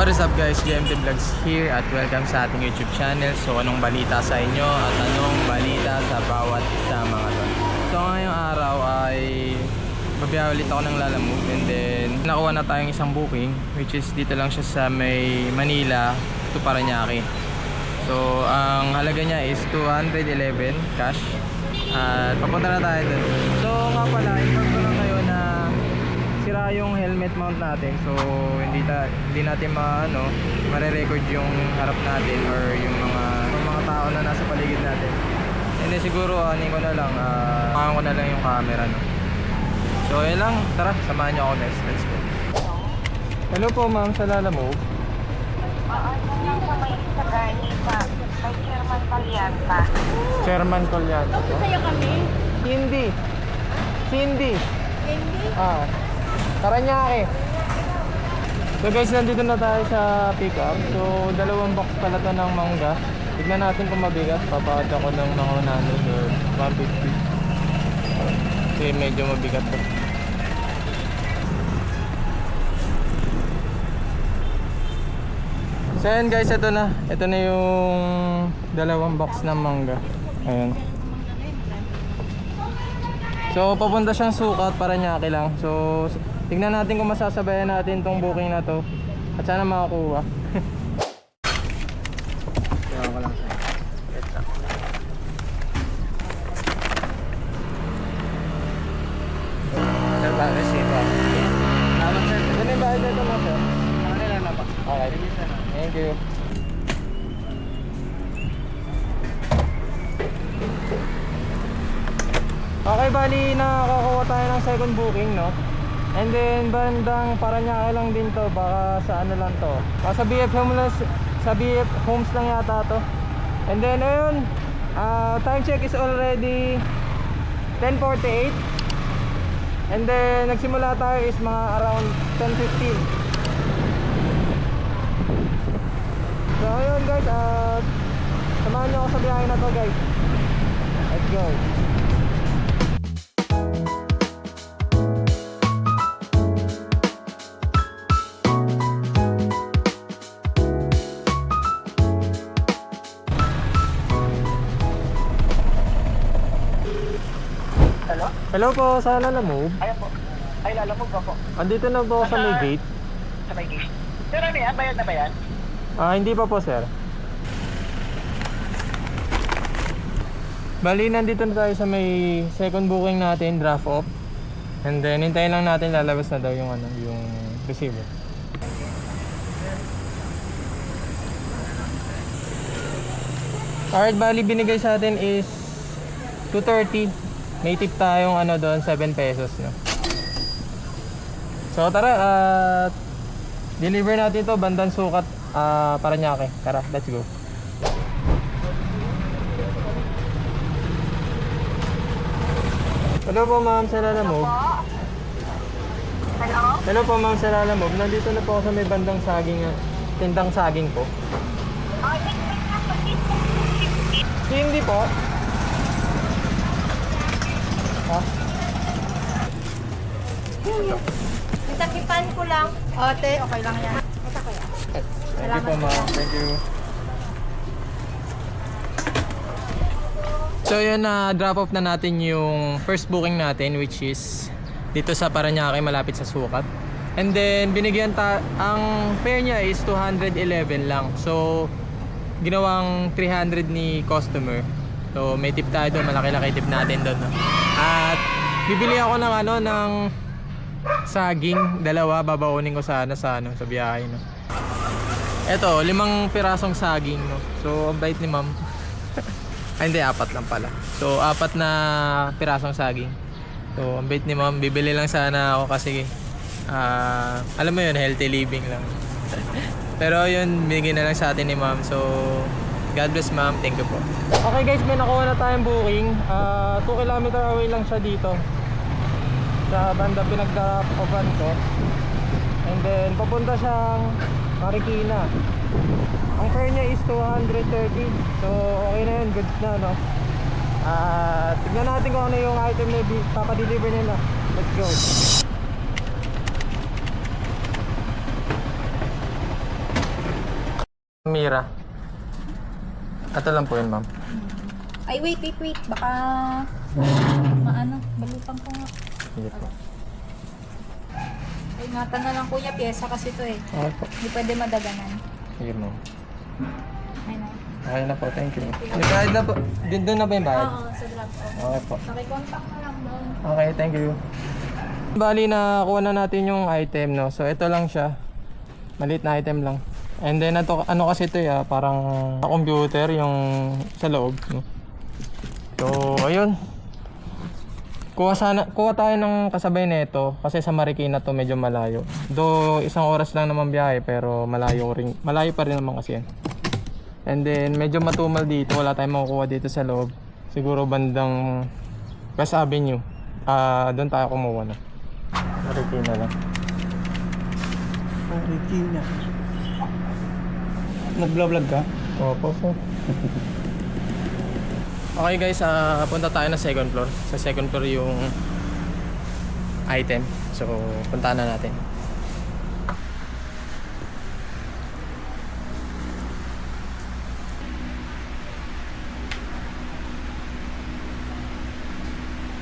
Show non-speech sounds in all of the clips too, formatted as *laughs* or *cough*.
What is up guys, GMT Vlogs here at welcome sa ating YouTube channel. So anong balita sa inyo at anong balita sa bawat isa mga tol. So ngayong araw ay babiyahe ulit ako ng Lalamove and then nakuha na tayong isang booking which is dito lang siya sa may Manila to Paranaque. So ang halaga niya is 211 cash at papunta na tayo dun. So nga pala, inform ko lang kayo na sira yung helmet mount natin. So hindi ta hindi natin maano mare-record yung harap natin or yung mga yung mga tao na nasa paligid natin. Then siguro anin ko na lang uh, ko na lang yung camera no? So yun lang. Tara samahan niyo ako guys let's go. Hello po ma'am. Sa Lala Move. Lang sa may Sagani pa, may Chairman Palyanta. Chairman Collian Sa'yo kami. Cindy. Cindy. Hindi. Ah, Paranaque. So guys, nandito na tayo sa pickup. So, dalawang box pala to ng mangga. Tignan natin kung mabigat. Papakad ako ng mga 100 or 150. Kasi medyo mabigat to. So ayan guys, ito na. Ito na yung dalawang box ng mangga. Ayan. So papunta siyang sukat para nyaki lang. So tignan natin kung masasabayan natin tong booking na to. At sana makakuha. Kaya ko lang siya. Sir, ba? Receive ah. Salamat sir. Ito na yung bayad nito mo sir. Ano nila na pa? Okay. Thank you. Okay, bali nakakuha tayo ng second booking, no? And then bandang Paranaque lang din to, baka sa ano lang to. Baka sa BF Homes, sa BF Homes lang yata to. And then ayun, ah, time check is already 10:48. And then nagsimula tayo is mga around 10:15. So ayun guys, at samahan niyo ako sa biyahe na to guys. Let's go. Hello? Po, sa Lalamove. Ayan po. Ay, lalamog ba po? Andito na po ako sa may gate. Sa may gate. Sir, ano yan? Bayad na ba yan? Ah, hindi pa po, sir. Bali, nandito na tayo sa may second booking natin, draft off. And then, hintayin lang natin lalabas na daw yung ano, yung receiver. Alright, bali binigay sa atin is 230. May tip tayong ano doon, 7 pesos, no? So tara, at deliver natin to bandang sukat ah Paranaque. Tara, let's go. Hello po ma'am sa Lalamove. Hello? Hello po ma'am sa Lalamove. Nandito na po ako sa may bandang saging, ah, tindang saging po. Oh, hindi po. Ha? Takipan ko lang. Ote, okay lang yan. Ito ko yan. Thank you po ma'am. Thank you. So yun na drop off na natin yung first booking natin which is dito sa Paranaque malapit sa Sukat. And then binigyan ta ang fare niya is 211 lang. So ginawang 300 ni customer. So may tip tayo doon, malaki-laki tip natin doon. No? At bibili ako ng ano ng saging, dalawa babaunin ko sana sa ano sa biyahe no. Eto, limang pirasong saging no. So ang bait ni ma'am. *laughs* Ay hindi, apat lang pala. So apat na pirasong saging. So ang bait ni ma'am, bibili lang sana ako kasi ah alam mo yun, healthy living lang. *laughs* Pero yun, binigay na lang sa atin ni ma'am. So God bless ma'am, thank you po. Okay guys, may nakuha na tayong booking. 2 kilometer away lang siya dito. Sa banda pinagdarap ovan ko. And then papunta siyang Marikina. Ang fare niya is 230. So okay na yun, goods na no. Ah, tignan natin kung ano yung item na papadeliver nila. Let's go. Mira. Ito lang po yun, ma'am. Ay, wait, wait, wait. Baka... Maano, balutang ko nga. Sige po. Ay, ingatan na lang kuya, pyesa kasi to eh. Okay po. Hindi pwede madaganan. Sige, ma'am. Ay na. Okay na po, thank you. Nagbayad na po. Din doon na ba yung bayad? Oo, sa drop off. Okay po. Nakikontak na lang doon. Okay, thank you. Bali na kuha na natin yung item, no. So ito lang siya. Maliit na item lang. And then ito, ano kasi ito ya, parang computer yung sa loob, no. So, ayun. Kuha sana, kuha tayo ng kasabay nito kasi sa Marikina to medyo malayo. Do isang oras lang naman biyahe pero malayo rin, malayo pa rin naman kasi yan. And then medyo matumal dito, wala tayong makukuha dito sa loob. Siguro bandang West Avenue. Ah, doon tayo kumuha na. Marikina lang. Regina. Nag-vlog ka? Opo po. okay guys, ah, punta tayo na second floor. Sa second floor yung item. So, punta na natin.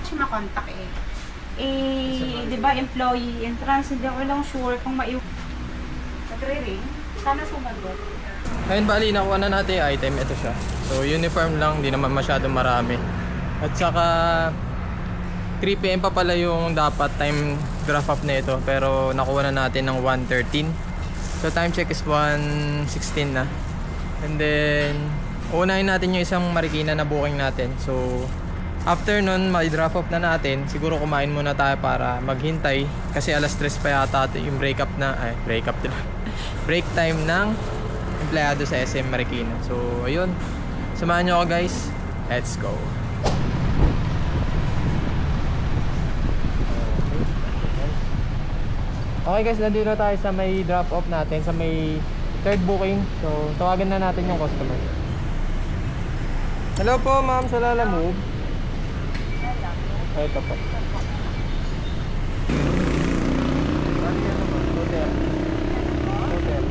siya makontak eh. Eh, di ba employee entrance, hindi ako lang sure kung maiw... Nagre-ring? Sana sumagot. Ayun, bali, nakuha na natin yung item. Ito siya. So, uniform lang. Di naman masyadong marami. At saka, 3pm pa pala yung dapat time draft up na ito. Pero, nakuha na natin ng 1.13. So, time check is 1.16 na. And then, unahin natin yung isang Marikina na booking natin. So, after nun, ma-draft off na natin. Siguro kumain muna tayo para maghintay. Kasi alas 3 pa yata yung break up na, ay, break up *laughs* break time ng empleyado sa SM Marikina. So, ayun. Samahan nyo ako guys. Let's go. Okay guys, nandito tayo sa may drop off natin, sa may third booking. So, tawagan na natin yung customer. Hello po, ma'am, sa Lala Move. Ito po. Hotel. Hotel.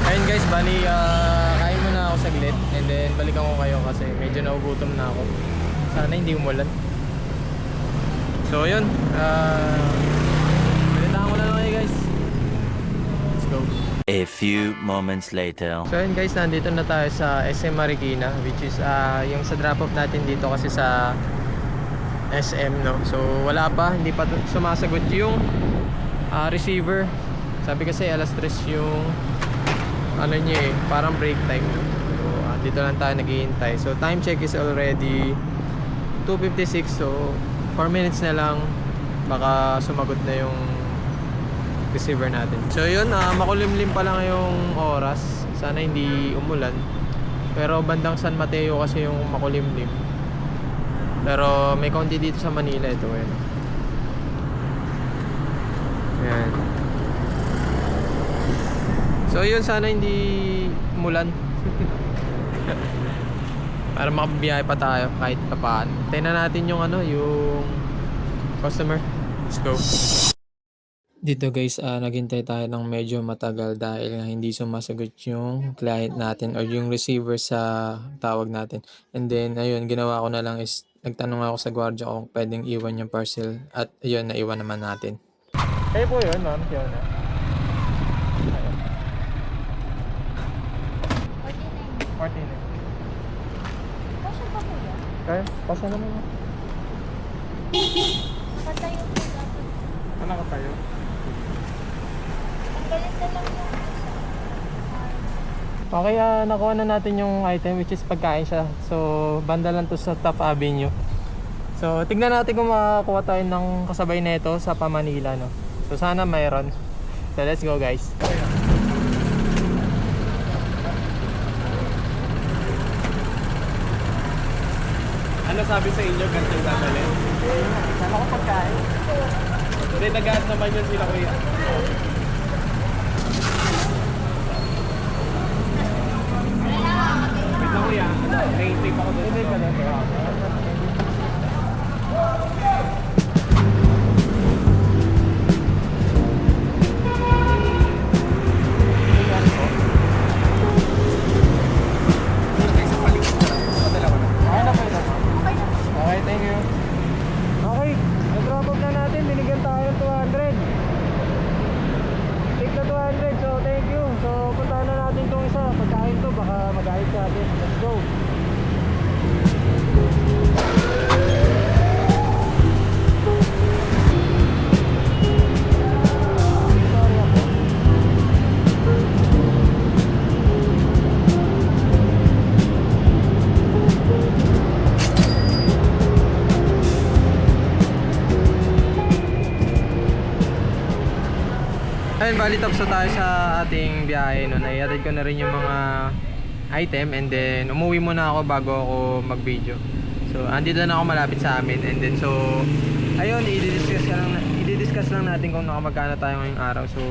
Ayun guys, bali ah, kain muna ako saglit and then balikan ko kayo kasi medyo nagugutom na ako. Sana hindi umulan. So yun, ah balitaan ko na lang kayo guys. Let's go. A few moments later. So yun guys, nandito na tayo sa SM Marikina which is ah, yung sa drop off natin dito kasi sa SM no. So wala pa, hindi pa sumasagot yung ah, receiver. Sabi kasi alas 3 yung ano niya eh, parang break time. So ah, dito lang tayo naghihintay. So time check is already 2.56 so 4 minutes na lang baka sumagot na yung receiver natin. So yun, ah, makulimlim pa lang yung oras. Sana hindi umulan. Pero bandang San Mateo kasi yung makulimlim. Pero may konti dito sa Manila ito. Ayan. Ayan. So yun, sana hindi umulan. *laughs* Para makabiyahe pa tayo kahit pa paano. Tingnan natin yung ano, yung customer. Let's go. Dito guys, ah, naghintay tayo ng medyo matagal dahil nga hindi sumasagot yung client natin or yung receiver sa tawag natin. And then, ayun, ginawa ko na lang is nagtanong ako sa gwardiya kung pwedeng iwan yung parcel at ayun, naiwan naman natin. Kayo po yun, ma'am, Fiona. Ayun. 49. Kasya pa kuya? Kaya, pasa naman mo. Nakatayo po dapat. Ano ka tayo? Tanggalin na lang yung Okay, ah, nakuha na natin yung item which is pagkain siya. So, banda lang to sa Top Avenue. So, tignan natin kung makakuha tayo ng kasabay na ito sa Pamanila, no? So, sana mayroon. So, let's go guys. Ano sabi sa inyo? Ganito yung dadalhin? Sana ko pagkain. Hindi, nag naman yun sila kuya. Wait lang kuya. May tape ako doon. Hindi Let's go. Ayun, bali tapos na tayo sa ating biyahe no. Naihatid ko na rin yung mga item and then umuwi muna ako bago ako mag-video. So, andito na ako malapit sa amin and then so ayun, i-discuss lang i-discuss lang natin kung nakamagkano tayo ngayong araw. So,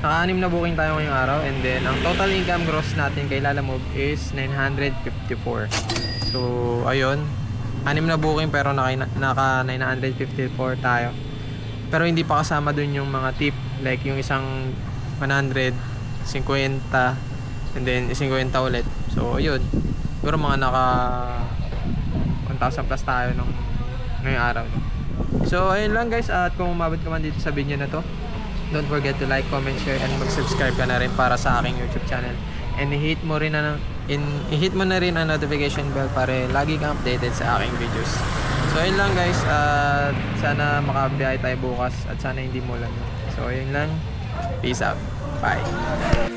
naka-anim na booking tayo ngayong araw and then ang total income gross natin kay Lala Move is 954. So, ayun. Anim na booking pero naka, naka 954 tayo. Pero hindi pa kasama dun yung mga tip like yung isang 100, 50 and then 50 ulit. So, ayun. Siguro mga naka 1,000 plus tayo nung ngayong araw. So, ayun lang guys. At kung umabot ka man dito sa video na to, don't forget to like, comment, share, and mag-subscribe ka na rin para sa aking YouTube channel. And i-hit mo rin na in i-hit mo na rin ang notification bell para lagi kang updated sa aking videos. So, ayun lang guys. At sana makabiyahe tayo bukas at sana hindi mo lang. So, ayun lang. Peace out. Bye.